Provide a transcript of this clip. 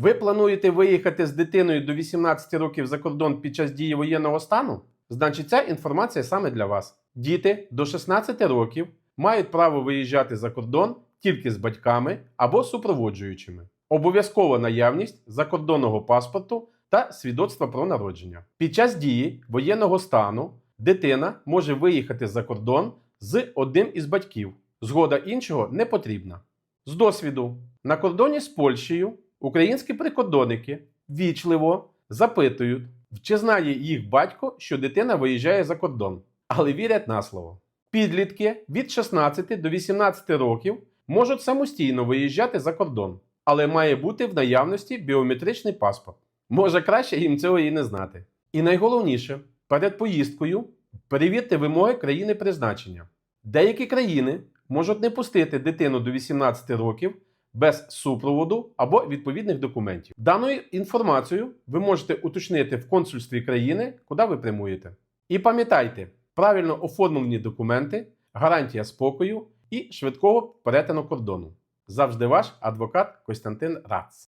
Ви плануєте виїхати з дитиною до 18 років за кордон під час дії воєнного стану? Значить, ця інформація саме для вас. Діти до 16 років мають право виїжджати за кордон тільки з батьками або супроводжуючими. Обов'язкова наявність закордонного паспорту та свідоцтва про народження. Під час дії воєнного стану дитина може виїхати за кордон з одним із батьків. Згода іншого не потрібна. З досвіду на кордоні з Польщею українські прикордонники вічливо запитують, чи знає їх батько, що дитина виїжджає за кордон, але вірять на слово. Підлітки від 16 до 18 років можуть самостійно виїжджати за кордон, але має бути в наявності біометричний паспорт. Може краще їм цього і не знати. І найголовніше, перед поїздкою перевірте вимоги країни призначення. Деякі країни можуть не пустити дитину до 18 років без супроводу або відповідних документів. Даною інформацією ви можете уточнити в консульстві країни, куди ви прямуєте. І пам'ятайте, правильно оформлені документи, гарантія спокою і швидкого перетину кордону. Завжди ваш адвокат Костянтин Рац.